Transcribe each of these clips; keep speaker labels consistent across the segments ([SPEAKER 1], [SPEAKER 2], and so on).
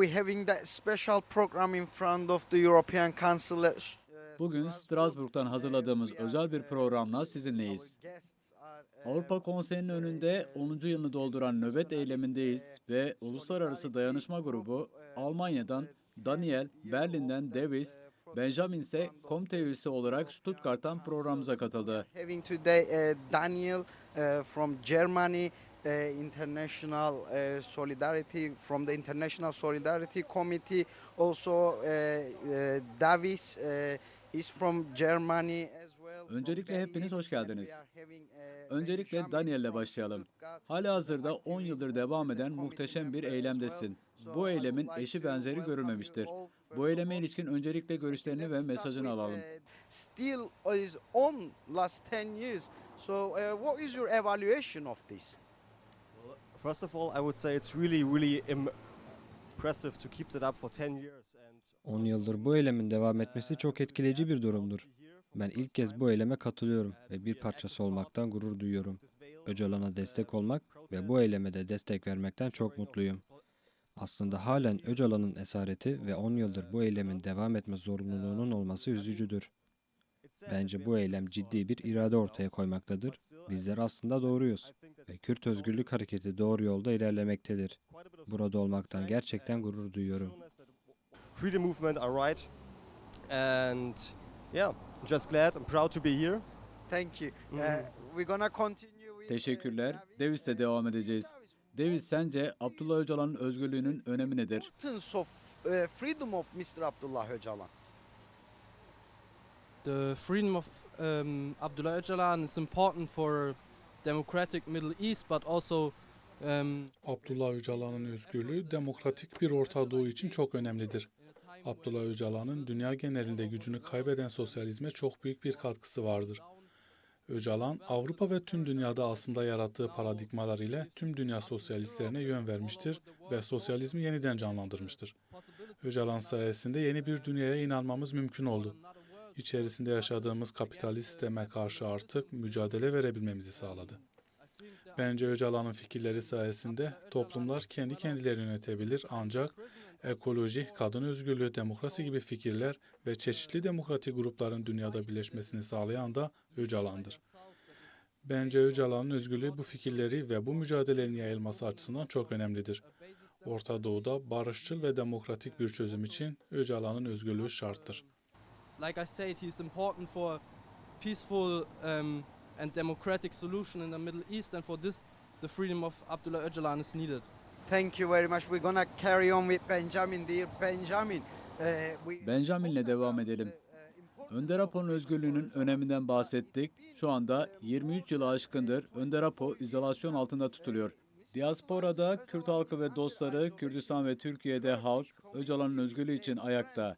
[SPEAKER 1] we're having that special program in front of the European Council. uh,
[SPEAKER 2] Bugün Strasbourg'dan hazırladığımız özel bir programla sizinleyiz. Avrupa Konseyi'nin önünde 10. yılını dolduran nöbet eylemindeyiz ve Uluslararası Dayanışma Grubu Almanya'dan Daniel, Berlin'den Davis, Benjamin ise komite üyesi olarak Stuttgart'tan programımıza katıldı.
[SPEAKER 1] Having today uh, Daniel uh, from Germany, uh, International uh, Solidarity from the International Solidarity Committee. Also, uh, uh, Davis uh, is from Germany as well.
[SPEAKER 2] Öncelikle hepiniz hoş geldiniz.
[SPEAKER 1] Uh,
[SPEAKER 2] Öncelikle Daniel'le başlayalım. Hala hazırda 10 yıldır devam eden muhteşem bir eylemdesin. Bu eylemin eşi benzeri görülmemiştir. Bu eyleme ilişkin öncelikle görüşlerini ve mesajını alalım.
[SPEAKER 1] Still is on last 10 years. So uh, what is your evaluation of this?
[SPEAKER 3] First of all, I would say it's really, really impressive to keep that up for 10 years. And
[SPEAKER 4] 10 yıldır bu eylemin devam etmesi çok etkileyici bir durumdur. Ben ilk kez bu eyleme katılıyorum ve bir parçası olmaktan gurur duyuyorum. Öcalan'a destek olmak ve bu eyleme de destek vermekten çok mutluyum. Aslında halen Öcalan'ın esareti ve 10 yıldır bu eylemin devam etme zorunluluğunun olması üzücüdür. Bence bu eylem ciddi bir irade ortaya koymaktadır. Bizler aslında doğruyuz ve Kürt Özgürlük Hareketi doğru yolda ilerlemektedir. Burada olmaktan gerçekten gurur duyuyorum.
[SPEAKER 3] freedom movement are right. And yeah, just glad and proud to be here.
[SPEAKER 1] Thank you. Uh,
[SPEAKER 3] Mhm.
[SPEAKER 1] we're gonna continue uh,
[SPEAKER 2] Teşekkürler.
[SPEAKER 1] Davis.
[SPEAKER 2] Davis'le devam edeceğiz. Davis sence Abdullah Öcalan'ın özgürlüğünün önemi nedir?
[SPEAKER 1] importance of uh, freedom of Mr. Abdullah Öcalan.
[SPEAKER 5] The freedom of um, Abdullah Öcalan is important for democratic Middle East, but also um,
[SPEAKER 6] Abdullah Öcalan'ın özgürlüğü demokratik bir Orta Doğu için çok önemlidir. Abdullah Öcalan'ın dünya genelinde gücünü kaybeden sosyalizme çok büyük bir katkısı vardır. Öcalan, Avrupa ve tüm dünyada aslında yarattığı paradigmalar ile tüm dünya sosyalistlerine yön vermiştir ve sosyalizmi yeniden canlandırmıştır. Öcalan sayesinde yeni bir dünyaya inanmamız mümkün oldu. İçerisinde yaşadığımız kapitalist sisteme karşı artık mücadele verebilmemizi sağladı. Bence Öcalan'ın fikirleri sayesinde toplumlar kendi kendilerini yönetebilir ancak ekoloji, kadın özgürlüğü, demokrasi gibi fikirler ve çeşitli demokratik grupların dünyada birleşmesini sağlayan da Öcalan'dır. Bence Öcalan'ın özgürlüğü bu fikirleri ve bu mücadelenin yayılması açısından çok önemlidir. Orta Doğu'da barışçıl ve demokratik bir çözüm için Öcalan'ın özgürlüğü şarttır.
[SPEAKER 5] Like I said, he's important for peaceful um, and democratic solution in the Middle East, and for this, the freedom of Abdullah Öcalan is needed.
[SPEAKER 1] Thank you very much. We're gonna carry on with Benjamin. Dear Benjamin, uh, we
[SPEAKER 2] Benjamin'le devam edelim. Önder Apo'nun özgürlüğünün öneminden bahsettik. Şu anda 23 yılı aşkındır Önder Apo izolasyon altında tutuluyor. Diasporada Kürt halkı ve dostları Kürdistan ve Türkiye'de halk Öcalan'ın özgürlüğü için ayakta.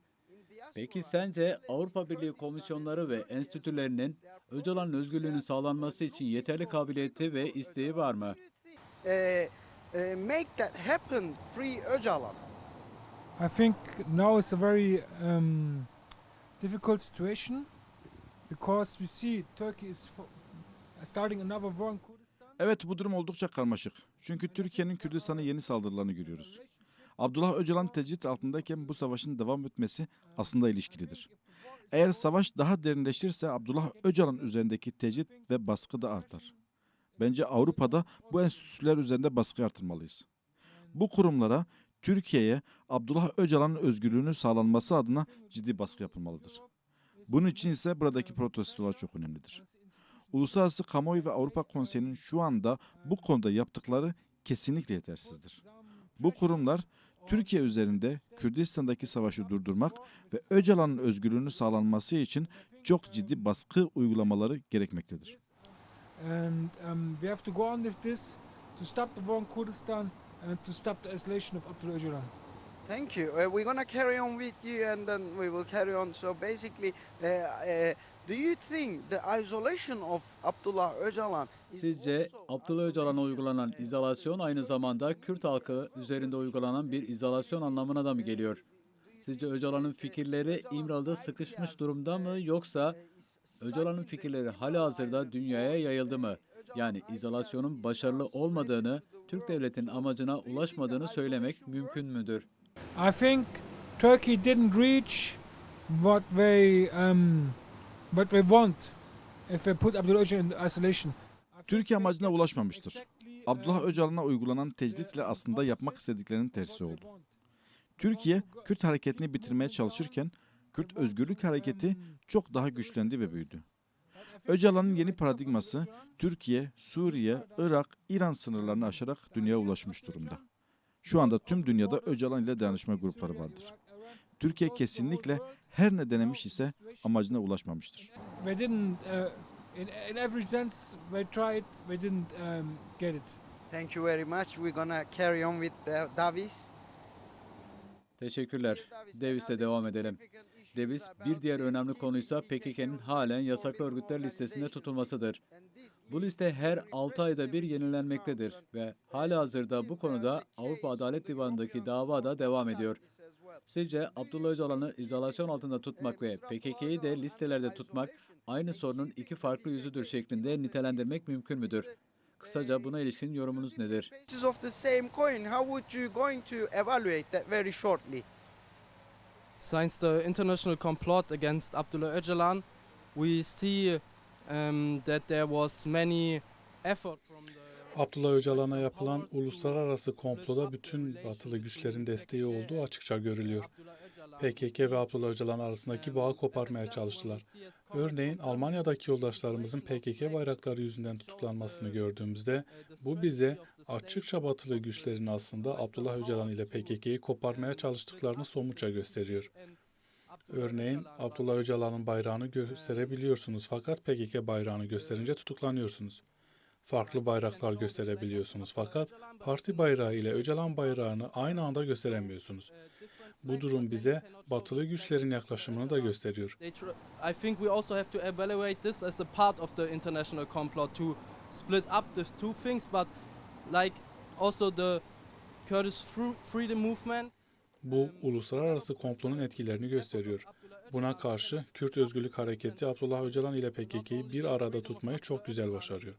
[SPEAKER 2] Peki sence Avrupa Birliği komisyonları ve enstitülerinin Öcalan'ın özgürlüğünün sağlanması için yeterli kabiliyeti ve isteği var mı?
[SPEAKER 1] uh, uh, make that happen. Free Öcalan.
[SPEAKER 7] I think now is a very um, difficult situation because we see Turkey is starting another war in Kurdistan.
[SPEAKER 8] Evet bu durum oldukça karmaşık. Çünkü Türkiye'nin Kürdistan'a yeni saldırılarını görüyoruz. Abdullah Öcalan tecrit altındayken bu savaşın devam etmesi aslında ilişkilidir. Eğer savaş daha derinleşirse Abdullah Öcalan üzerindeki tecrit ve baskı da artar. Bence Avrupa'da bu enstitüler üzerinde baskı artırmalıyız. Bu kurumlara Türkiye'ye Abdullah Öcalan'ın özgürlüğünü sağlanması adına ciddi baskı yapılmalıdır. Bunun için ise buradaki protestolar çok önemlidir. Uluslararası Kamuoyu ve Avrupa Konseyi'nin şu anda bu konuda yaptıkları kesinlikle yetersizdir. Bu kurumlar Türkiye üzerinde Kürdistan'daki savaşı durdurmak ve Öcalan'ın özgürlüğünü sağlanması için çok ciddi baskı uygulamaları gerekmektedir.
[SPEAKER 7] And um, we have to go on with this to stop the war in Kurdistan and to stop the isolation of Abdullah Öcalan.
[SPEAKER 1] Thank you. Uh, we're gonna carry on with you, and then we will carry on. So basically, uh, uh, do you think the isolation of Abdullah Öcalan is
[SPEAKER 2] Sizce Abdullah Öcalan'a uygulanan izolasyon aynı zamanda Kürt halkı üzerinde uygulanan bir izolasyon anlamına da mı geliyor? Sizce Öcalan'ın fikirleri İmralı'da sıkışmış durumda mı yoksa Öcalan'ın fikirleri halihazırda dünyaya yayıldı mı? Yani izolasyonun başarılı olmadığını, Türk devletinin amacına ulaşmadığını söylemek mümkün müdür?
[SPEAKER 7] I think Turkey didn't reach what they um, what they want if they put Abdullah Öcalan in isolation.
[SPEAKER 8] Türkiye amacına ulaşmamıştır.
[SPEAKER 7] exactly,
[SPEAKER 8] Abdullah
[SPEAKER 7] uh,
[SPEAKER 8] Öcalan'a uygulanan tecritle aslında yapmak istediklerinin tersi oldu. Türkiye, Kürt hareketini bitirmeye çalışırken, Kürt özgürlük hareketi çok daha güçlendi ve büyüdü. Öcalan'ın yeni paradigması, Türkiye, Suriye, Irak, İran sınırlarını aşarak dünyaya ulaşmış durumda. Şu anda tüm dünyada Öcalan ile dayanışma grupları vardır. Türkiye kesinlikle her ne denemiş ise amacına ulaşmamıştır.
[SPEAKER 7] Uh, in, in every sense, they tried. They didn't um, get it.
[SPEAKER 1] Thank you very much. We're gonna carry on with uh, Davis.
[SPEAKER 2] Teşekkürler. Davis'le devam edelim. Davis, bir diğer önemli konuysa PKK'nın halen yasaklı örgütler listesinde tutulmasıdır. Bu liste her 6 ayda bir yenilenmektedir ve hala hazırda bu konuda Avrupa Adalet Divanı'ndaki dava da devam ediyor. Sizce Abdullah Öcalan'ı izolasyon altında tutmak ve PKK'yı de listelerde tutmak aynı sorunun iki farklı yüzüdür şeklinde nitelendirmek mümkün müdür? Kısaca buna ilişkin yorumunuz nedir?
[SPEAKER 1] Faces of the same coin. How would you going to evaluate that very shortly?
[SPEAKER 5] Since the international complot against Abdullah Öcalan, we see um, that there was many effort from the
[SPEAKER 6] Abdullah Öcalan'a yapılan uluslararası komploda bütün batılı güçlerin desteği olduğu açıkça görülüyor. PKK ve Abdullah Öcalan arasındaki bağı koparmaya çalıştılar. Örneğin Almanya'daki yoldaşlarımızın PKK bayrakları yüzünden tutuklanmasını gördüğümüzde bu bize açıkça batılı güçlerin aslında Abdullah Öcalan ile PKK'yı koparmaya çalıştıklarını somutça gösteriyor. Örneğin Abdullah Öcalan'ın bayrağını gösterebiliyorsunuz fakat PKK bayrağını gösterince tutuklanıyorsunuz. Farklı bayraklar gösterebiliyorsunuz fakat parti bayrağı ile Öcalan bayrağını aynı anda gösteremiyorsunuz. Bu durum bize batılı güçlerin yaklaşımını da gösteriyor.
[SPEAKER 5] I think we also have to evaluate this as a part of the international complot to split up the two things, but like also the Kurdish Freedom Movement.
[SPEAKER 6] Bu uluslararası komplonun etkilerini gösteriyor. Buna karşı Kürt Özgürlük Hareketi Abdullah Öcalan ile PKK'yı bir arada tutmayı çok güzel başarıyor.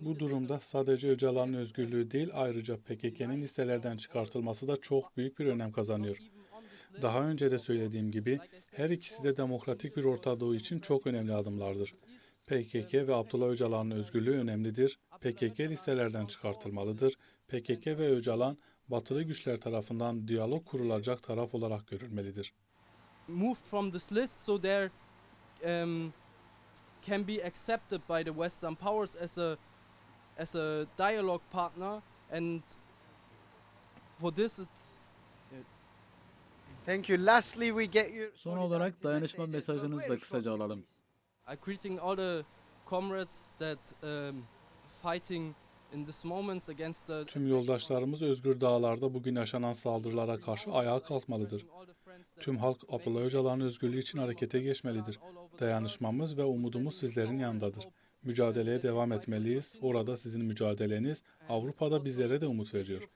[SPEAKER 6] Bu durumda sadece Öcalan'ın özgürlüğü değil ayrıca PKK'nın listelerden çıkartılması da çok büyük bir önem kazanıyor. Daha önce de söylediğim gibi her ikisi de demokratik bir Orta Doğu için çok önemli adımlardır. PKK ve Abdullah Öcalan'ın özgürlüğü önemlidir. PKK listelerden çıkartılmalıdır. PKK ve Öcalan batılı güçler tarafından diyalog kurulacak taraf olarak görülmelidir.
[SPEAKER 5] moved from this list so there um, can be accepted by the Western powers as a as a dialogue partner, and for this it's
[SPEAKER 1] Thank you. Lastly, we get your
[SPEAKER 2] Son olarak dayanışma mesajınızı da kısaca alalım.
[SPEAKER 5] I greeting all the comrades that um, fighting in this moments against the
[SPEAKER 6] Tüm yoldaşlarımız özgür dağlarda bugün yaşanan saldırılara karşı ayağa kalkmalıdır. Tüm halk Abdullah Öcalan'ın özgürlüğü için harekete geçmelidir. Dayanışmamız ve umudumuz sizlerin yanındadır. Mücadeleye devam etmeliyiz. Orada sizin mücadeleniz Avrupa'da bizlere de umut veriyor.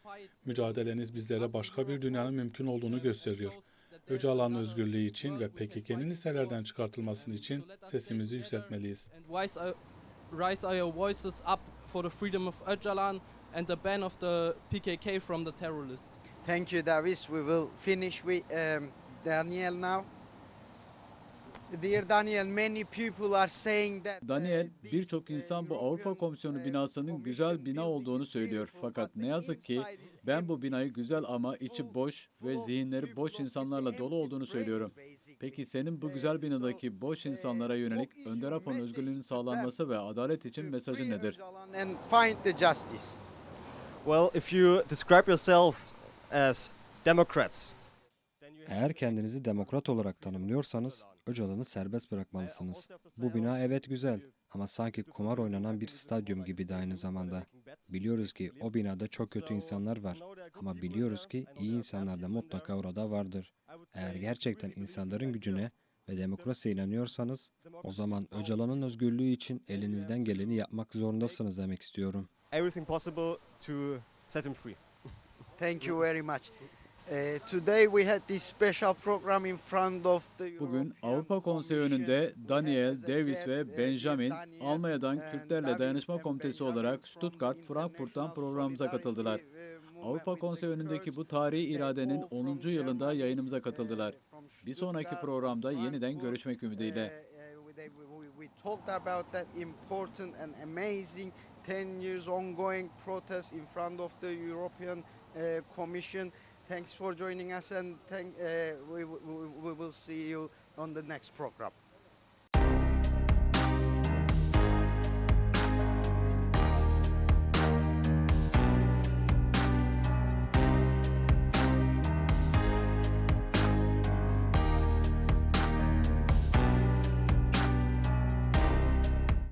[SPEAKER 6] Mücadeleniz bizlere başka bir dünyanın mümkün olduğunu gösteriyor. Öcalan'ın özgürlüğü için ve PKK'nin listelerden çıkartılması için sesimizi yükseltmeliyiz.
[SPEAKER 5] and rise our, voices up for the freedom of Öcalan and the ban of the PKK from the terror list.
[SPEAKER 1] Thank you, Davis. We will finish with um, Daniel now. Dear Daniel, many people are saying that uh,
[SPEAKER 2] Daniel,
[SPEAKER 1] this,
[SPEAKER 2] birçok
[SPEAKER 1] uh,
[SPEAKER 2] insan bu Avrupa Komisyonu
[SPEAKER 1] uh,
[SPEAKER 2] binasının güzel bina olduğunu söylüyor. Fakat ne yazık ki ben bu binayı güzel ama içi boş ve zihinleri boş insanlarla dolu olduğunu söylüyorum. Peki senin bu güzel binadaki boş insanlara yönelik Önder Apo'nun özgürlüğünün sağlanması ve adalet için mesajın nedir?
[SPEAKER 3] Well, if you describe yourselves as Democrats,
[SPEAKER 4] Eğer kendinizi demokrat olarak tanımlıyorsanız Öcalan'ı serbest bırakmalısınız. Bu bina evet güzel ama sanki kumar oynanan bir stadyum gibi de aynı zamanda. Biliyoruz ki o binada çok kötü insanlar var ama biliyoruz ki iyi insanlar da mutlaka orada vardır. Eğer gerçekten insanların gücüne ve demokrasiye inanıyorsanız o zaman Öcalan'ın özgürlüğü için elinizden geleni yapmak zorundasınız demek istiyorum.
[SPEAKER 3] everything possible to set him free.
[SPEAKER 1] Thank you very much. Today we had this special program in front of the
[SPEAKER 2] Bugün Avrupa Konseyi önünde Daniel, Davis ve
[SPEAKER 1] uh,
[SPEAKER 2] Benjamin Almanya'dan
[SPEAKER 1] Davis
[SPEAKER 2] Dayanışma Komitesi olarak Stuttgart, Frankfurt'tan programımıza katıldılar. Avrupa Konseyi önündeki bu tarihi iradenin
[SPEAKER 1] all from
[SPEAKER 2] 10. yılında yayınımıza katıldılar. Bir sonraki programda yeniden görüşmek ümidiyle.
[SPEAKER 1] Uh, they- we, we talked about that important and amazing 10 years ongoing protest in front of the European uh, Commission. Thanks for joining us and thank, uh, we, we, we will see you on the next program.